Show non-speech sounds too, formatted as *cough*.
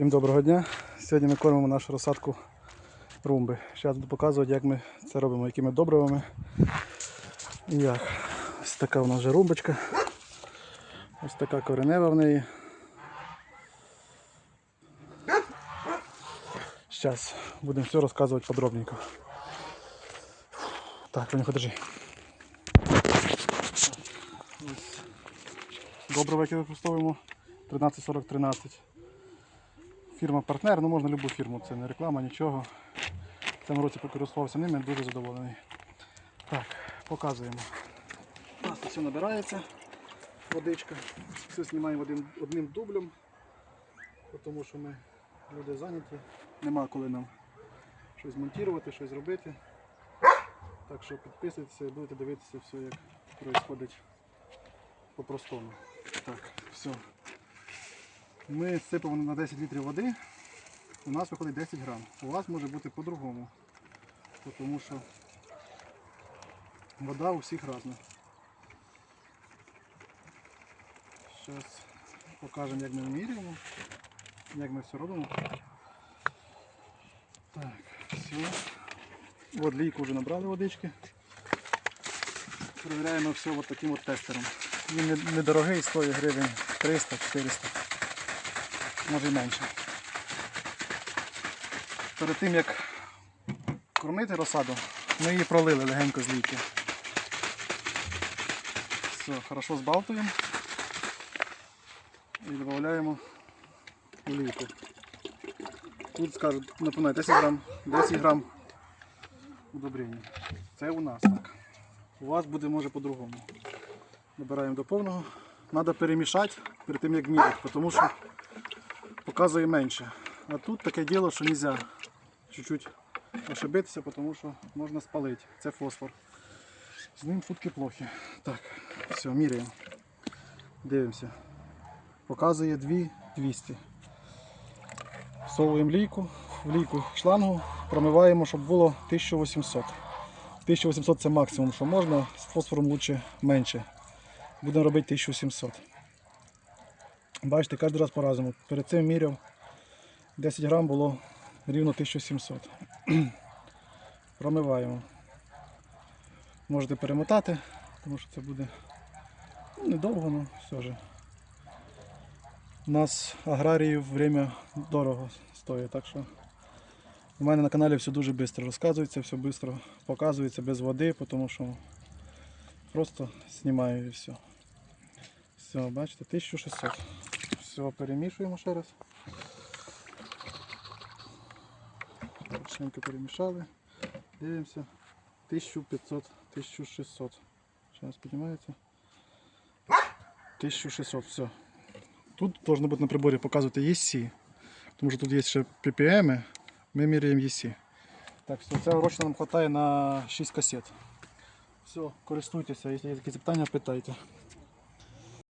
Всім доброго дня. Сьогодні ми кормимо нашу розсадку румби. Зараз буду показувати, як ми це робимо, якими добривами і як. Ось така у нас вже румбочка. Ось така коренева в неї. Зараз будемо все розказувати подробненько. Так, Ленюха, держи. Добрива, яке використовуємо 134013. Фірма партнер, ну можна любу фірму, це не реклама, нічого. В цьому році покористувався ними, дуже задоволений. Так, показуємо. У нас все набирається, водичка. Все знімаємо одним, одним дублем, тому що ми люди зайняті. Нема коли нам щось монтувати, щось робити. Так що підписуйтеся і будете дивитися все, як відбувається по-простому. Так, все. Ми сипемо на 10 літрів води, у нас виходить 10 грам. У вас може бути по-другому, тому що вода у всіх різна. Зараз покажемо, як ми міряємо, як ми все робимо. Так, все. От лійку вже набрали водички. Перевіряємо все от таким от тестером. Він недорогий, стоїть гривень 300-400 може й менше. Перед тим як кормити розсаду, ми її пролили легенько з. Все, хорошо збалтуємо і додаємо олійку. Тут скажуть, напевно, 10 грам, 10 грам удобрення. Це у нас так. У вас буде може по-другому. Набираємо до повного. Треба перемішати перед тим як міряти, тому що показує менше. А тут таке діло, що не можна чуть-чуть ошибитися, тому що можна спалити. Це фосфор. З ним шутки плохі. Так, все, міряємо. Дивимося. Показує 2200. Всовуємо лійку, в лійку шлангу, промиваємо, щоб було 1800. 1800 це максимум, що можна, з фосфором лучше менше. Будемо робити 1700. Бачите, кожен раз по-разному. Перед цим міряв 10 грам було рівно 1700. *clears throat* Промиваємо. Можете перемотати, тому що це буде ну, недовго, але все ж. У нас аграріїв время дорого стоїть, так що у мене на каналі все дуже швидко розказується, все швидко показується без води, тому що просто знімаю і все. Все, бачите, 1600. Все, перемішуємо ще раз. Хорошенько перемішали. Дивимося. 1500, 1600. Зараз піднімається. 1600, все. Тут должно бути на приборі показувати EC. Тому що тут є ще PPM, ми міряємо EC. Так, все, цього рочно нам вистачає на 6 касет. Все, користуйтеся, якщо є якісь питання, питайте.